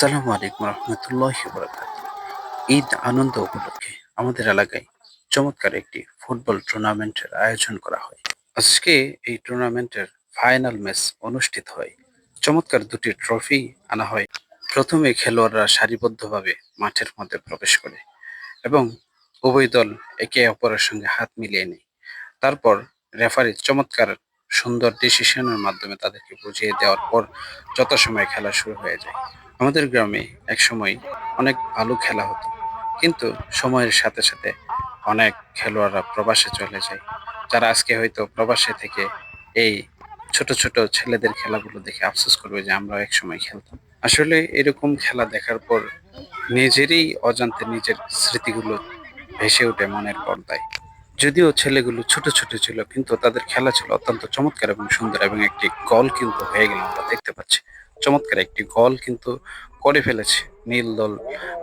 আসসালামু আলাইকুম রহমতুল্লাহ ঈদ আনন্দ উপলক্ষে আমাদের এলাকায় চমৎকার একটি ফুটবল টুর্নামেন্টের আয়োজন করা হয়। আজকে এই টুর্নামেন্টের ফাইনাল ম্যাচ অনুষ্ঠিত হয়। চমৎকার দুটি ট্রফি আনা হয়। প্রথমে খেলোয়াড়রা সারিবদ্ধভাবে মাঠের মধ্যে প্রবেশ করে এবং উভয় দল একে অপরের সঙ্গে হাত মিলিয়ে নেয়। তারপর রেফারি চমৎকার সুন্দর ডিসিশনের মাধ্যমে তাদেরকে বুঝিয়ে দেওয়ার পর যথাসময়ে খেলা শুরু হয়ে যায়। আমাদের গ্রামে একসময় অনেক ভালো খেলা হতো। কিন্তু সময়ের সাথে সাথে অনেক খেলোয়াড়রা প্রবাসে চলে যায়। যারা আজকে হয়তো প্রবাসে থেকে এই ছোট ছোট ছেলেদের খেলাগুলো দেখে আফসোস করবে যে আমরা একসময় খেলতাম। আসলে এরকম খেলা দেখার পর নিজেরই অজান্তে নিজের স্মৃতিগুলো ভেসে ওঠে মনের পর্দায়। যদিও ছেলেগুলো ছোট ছোট ছিল, কিন্তু তাদের খেলা ছিল অত্যন্ত চমৎকার এবং সুন্দর এবং একটি গল কিন্তু হয়ে গেল আমরা দেখতে পাচ্ছি। চমৎকার একটি গল কিন্তু করে ফেলেছে নীল দল,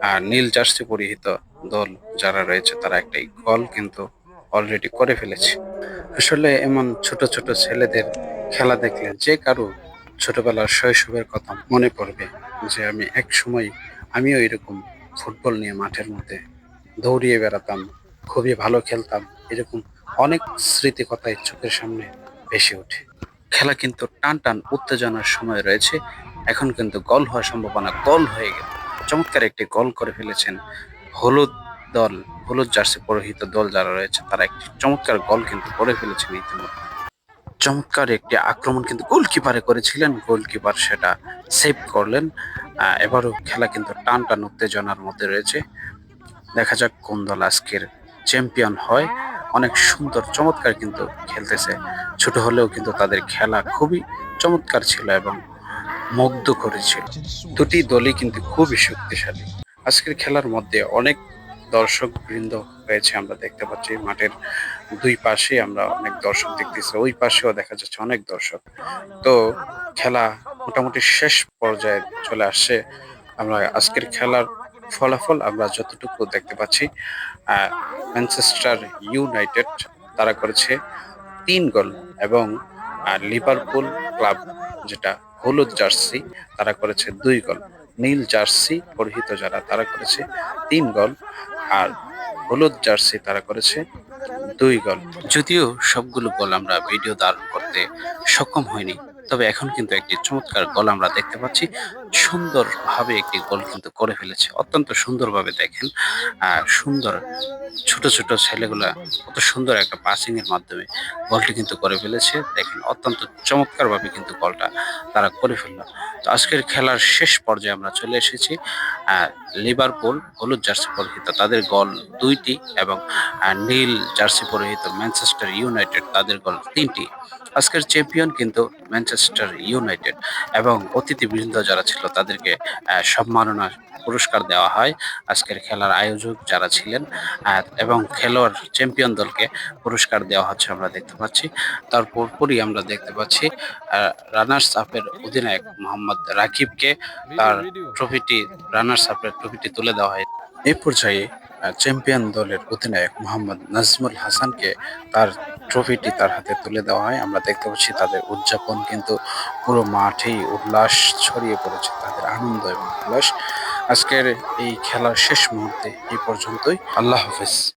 আর নীল জার্সি পরিহিত দল যারা রয়েছে তারা একটি গল কিন্তু অলরেডি করে ফেলেছে। আসলে এমন ছোট ছোট ছেলেদের খেলা দেখলে যে কারও ছোটবেলার শৈশবের কথা মনে পড়বে যে আমি এক সময় আমিও এরকম ফুটবল নিয়ে মাঠের মধ্যে দৌড়িয়ে বেড়াতাম, খুবই ভালো খেলতাম, এরকম অনেক স্মৃতি কথাই চোখের সামনে ভেসে ওঠে। খেলা কিন্তু টান টান উত্তেজনার সময় রয়েছে এখন কিন্তু গল হওয়ার সম্ভাবনা গল হয়ে গেল। চমৎকার একটি গল করে ফেলেছেন হলুদ দল, হলুদ জার্সি পরিহিত দল যারা রয়েছে, তারা একটি চমৎকার গল কিন্তু করে ফেলেছেন ইতিমধ্যে। চমৎকার একটি আক্রমণ কিন্তু গোলকিপারে করেছিলেন, গোলকিপার সেটা সেভ করলেন। এবারও খেলা কিন্তু টান টান উত্তেজনার মধ্যে রয়েছে। দেখা যাক কোন দল আজকের চ্যাম্পিয়ন হয়। অনেক সুন্দর, চমৎকার কিন্তু খেলতেছে। ছোট হলেও কিন্তু তাদের খেলা খুবই চমৎকার ছিল এবং মুগ্ধ করেছিল। দুটি দলই কিন্তু খুবই শক্তিশালী। আজকের খেলার মধ্যে অনেক দর্শক বৃন্দ হয়েছে আমরা দেখতে পাচ্ছি। মাঠের দুই পাশে আমরা অনেক দর্শক দেখতেছি, ওই পাশেও দেখা যাচ্ছে অনেক দর্শক। তো খেলা মোটামুটি শেষ পর্যায়ে চলে আসছে। আমরা আজকের খেলার ফলাফল আমরা যতটুকু দেখতে পাচ্ছি ম্যানচেস্টার ইউনাইটেড তারা করেছে তিন গোল এবং লিভারপুল ক্লাব যেটা হলুদ জার্সি, তারা করেছে দুই গল। নীল জার্সি পরিহিত যারা, তারা করেছে তিন গল। আর হলুদ জার্সি তারা করেছে দুই গল। যদিও সবগুলো গোল আমরা ভিডিও ধারণ করতে সক্ষম হইনি। তবে এখন কিন্তু একটি চমৎকার গোল আমরা দেখতে পাচ্ছি। সুন্দরভাবে একটি গোল কিন্তু করে ফেলেছে। অত্যন্ত সুন্দরভাবে দেখেন। সুন্দর ছোট ছোট ছেলেগুলা কত সুন্দর একটা পাসিং এর মাধ্যমে গোলটি কিন্তু করে ফেলেছে। দেখেন, অত্যন্ত চমৎকার ভাবে কিন্তু গোলটা তারা করে ফেলল। তো আজকের খেলার শেষ পর্যায়ে আমরা চলে এসেছি। লিভারপুল হলুদ জার্সি পরিহিত তাদের গোল দুইটি এবং নীল জার্সি পরিহিত ম্যানচেস্টার ইউনাইটেড তাদের গোল তিনটি। আজকের চ্যাম্পিয়ন কিন্তু ম্যানচেস্টার ইউনাইটেড এবং অতিথিবৃন্দ যারা ছিল তাদেরকে সম্মাননা পুরস্কার দেওয়া হয়। আজকের খেলার আয়োজক যারা ছিলেন এবং খেলোয়াড় চ্যাম্পিয়ন দলকে পুরস্কার দেওয়া হচ্ছে আমরা দেখতে পাচ্ছি। তার পরপরই আমরা দেখতে পাচ্ছি রানার্স আপের অধিনায়ক মোহাম্মদ রাকিবকে তার ট্রফিটি রানার্স আপের ট্রফিটি তুলে দেওয়া হয়। এই পর্যায়ে চ্যাম্পিয়ন দলের অধিনায়ক মোহাম্মদ নাজমুল হাসানকে তার ট্রফিটি তার হাতে তুলে দেওয়া হয়। আমরা দেখতে পাচ্ছি তাদের উদযাপন কিন্তু পুরো মাঠেই উল্লাস ছড়িয়ে পড়েছে, তাদের আনন্দ এবং উল্লাস। আজকের এই খেলার শেষ মুহূর্তে এই পর্যন্তই। আল্লাহ হাফেজ।